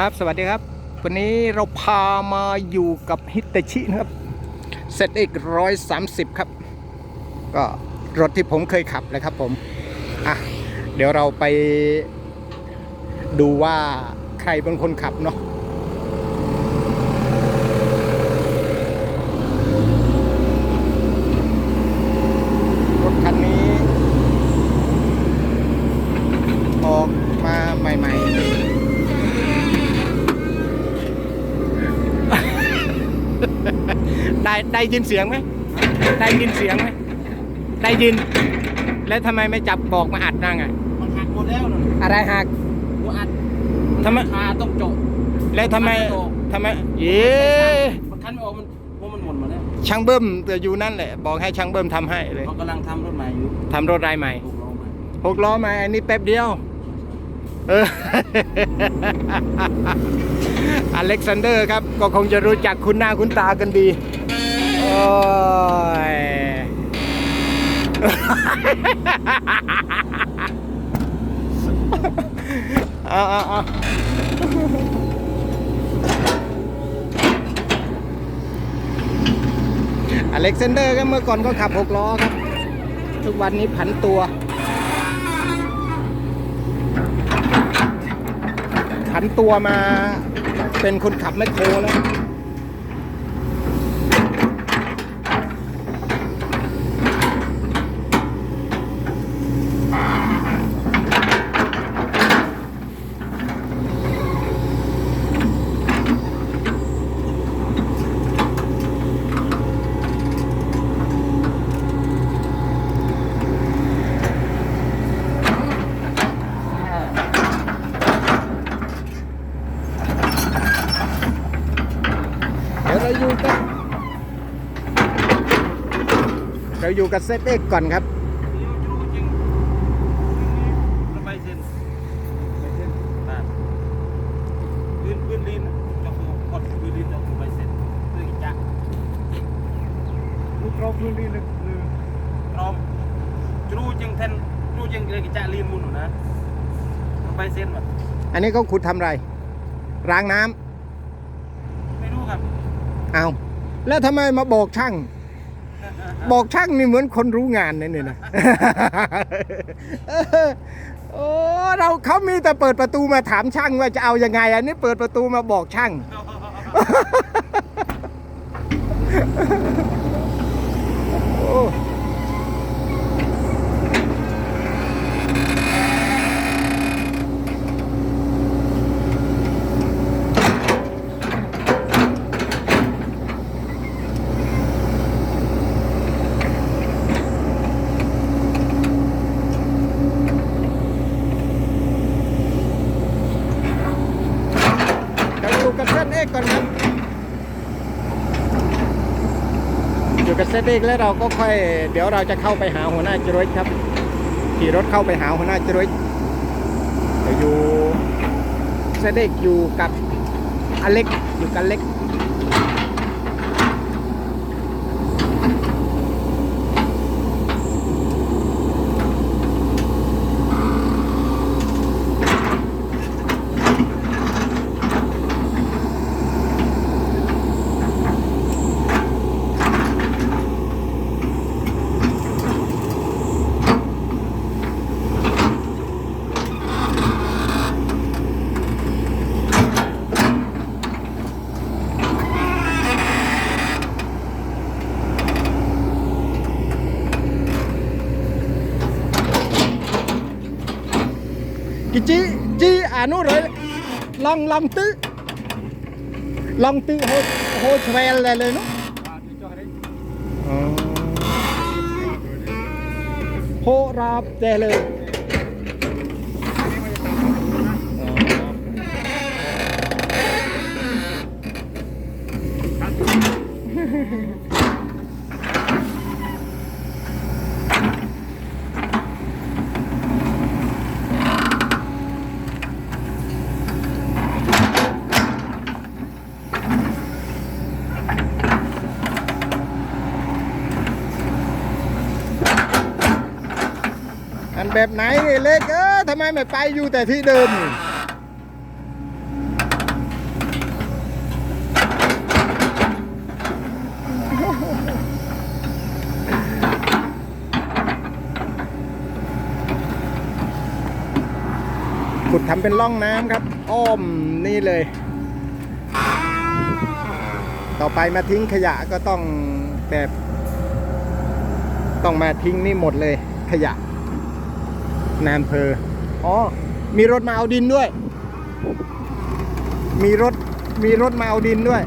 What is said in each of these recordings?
ครับสวัสดีครับ วันนี้เราพามาอยู่กับฮิตาชินะครับเซตอีกร้อยสามสิบครับ ก็รถที่ผมเคยขับเลยครับผมอะเดี๋ยวเราไปดูว่าใครเป็นคนขับเนาะ รถคันนี้ ออกมาใหม่ ๆ ได้ได้ยินเสียงไหมได้ยินเสียงไหมได้ยิน แล้วทำไมไม่จับบอกมาอัดนั่งอะมันหักหมดแล้วน่ะอะไรหัก หัวอัดทำไม คาต้องโจบแล้วทำไมมันไม่ออกทำไมเย้มันคันไม่ออกมันเพราะมันหมดหมดแล้วช่างเบิ้มแต่อยู่นั่นแหละ บอกให้ช่างเบิ้มทำให้เลยเขากำลังทำรถใหม่อยู่ทำรถรายใหม่หกล้อใหม่หกล้อมาอันนี้แป๊บเดียว เออ อเล็กซานเดอร์ครับ ก็คงจะรู้จักคุณหน้าคุณตากันดีโอ้ ย เอาเอาเอาอเล็กซานเดอร์ก็เมื่อก่อนก็ขับหกล้อครับ ทุกวันนี้ผันตัวผันตัวมาเป็นคนขับแมคโครแล้ว เดี๋ยวเราอยู่กับเรา อยู่กับเซตเอ็กก่อนครับริงรถไฟเส้นบ้านพื้นพื้นดินจะคือกดพื้นดินจะคือไฟเส้นเพื่อจะลูกรอบพื้นที่ลึกพร้อมจรูจึงแทนจรูจึงเลยกิจลีนมุนหนูนะไฟเส้นแบบอันนี้เขาขุดทำไรรางน้ำไม่รู้ครับ เอาแล้วทำไมมาบอกช่าง บอกช่างนี่เหมือนคนรู้งานนั่นนี่นะเออโอ้เราเขามีแต่เปิดประตูมาถามช่างว่าจะเอายังไง อันนี้เปิดประตูมาบอกช่างโอ้เราอยู่กับเส้นเอกก่อนครับ อยู่กับเซตเอกแล้วเราก็ค่อย เดี๋ยวเราจะเข้าไปหาหัวหน้าจรวดครับ ขี่รถเข้าไปหาหัวหน้าจรวดเดี๋ยอยู่เซตเอกอยู่กับอเล็กอยู่กับเล็ก ជីអានោះរយឡងឡងទឹកឡងទឹកហូចហូចឆ្វែលដែរលើនោះហូរ៉ាប់តែលើันแบบไหนเล็กเออทำไมไม่ไปอยู่แต่ที่เดิมขุดทำเป็นล่องน้ำครับ อ้อมนี่เลย ต่อไปมาทิ้งขยะก็ต้องแบบต้องมาทิ้งนี่หมดเลยขยะ นายอำเภออ๋อ มีรถมาเอาดินด้วย มีรถ มีรถมาเอาดินด้วย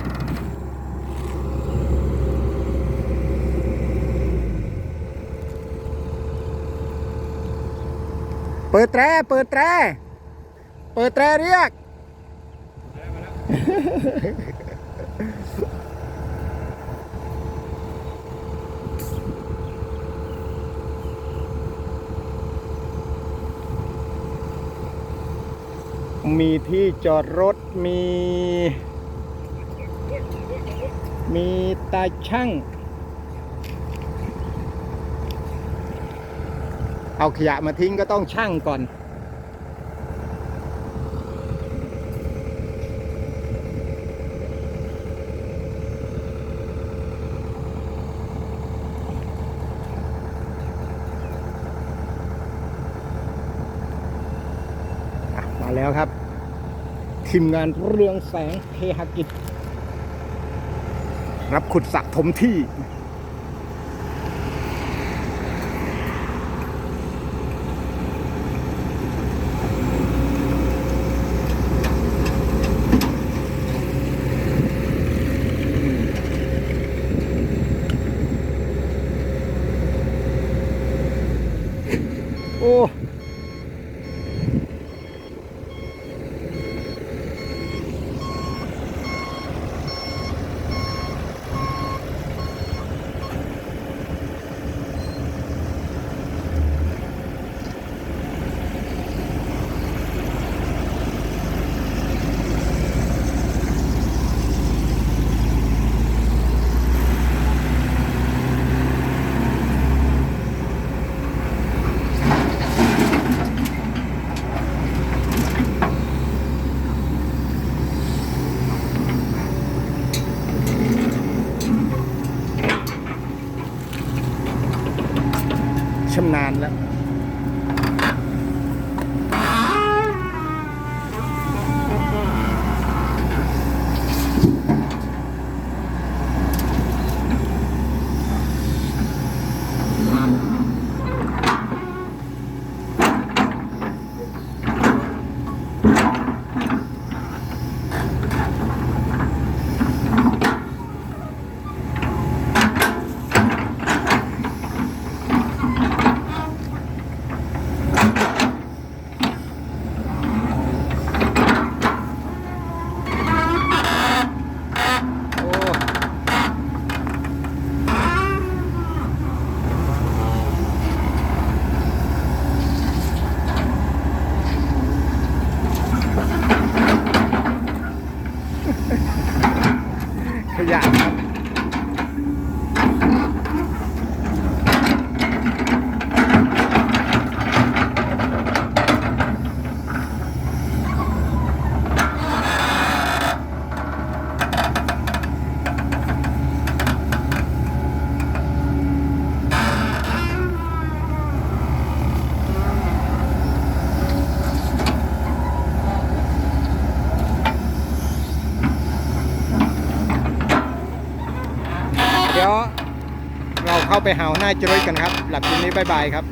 เปิดแตรเปิดแตรเปิดแตรเรียก มีที่จอดรถมี มีตาช่างเอาขยะมาทิ้งก็ต้องช่างก่อน อะมาแล้วครับ ทีมงานเรืองแสงเทหกิจ รับขุดสระถมที่ โอ้ เดี๋ยวเราเข้าไปหาหน้าจรวยกันครับ หลับคืนนี้บายบายครับ